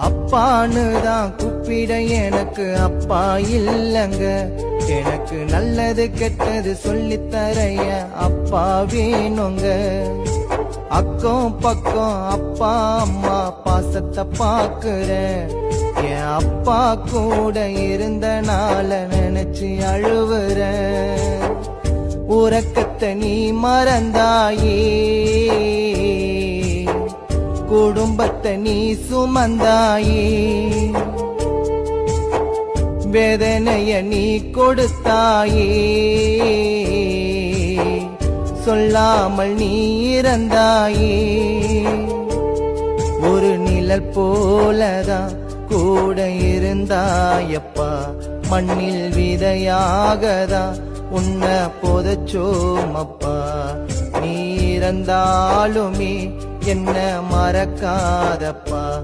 அப்பான்னு தான் கூப்பிட எனக்கு அப்பா இல்லங்க. எனக்கு நல்லது கெட்டது சொல்லித்தரைய அப்பா வேணுங்க. அக்கம் பக்கம் அப்பா அம்மா பாசத்தை பாக்குறேன் என் அப்பா கூட இருந்தனால நினைச்சு அழுவுற. உறக்கத்தை நீ மறந்தாயே. குடும்பத்தை நீ சுமந்தாயே. வேதனைய நீ கொடுத்தாயே. சொல்லாமல் நீ இறந்தாயே. ஒரு நிழல் போலதான் கூட இருந்தாயப்பா. மண்ணில் விதையாகதா உன்னை புதச்சோமப்பா. நீ இறந்தாலுமே என்ன மறக்காதப்பா.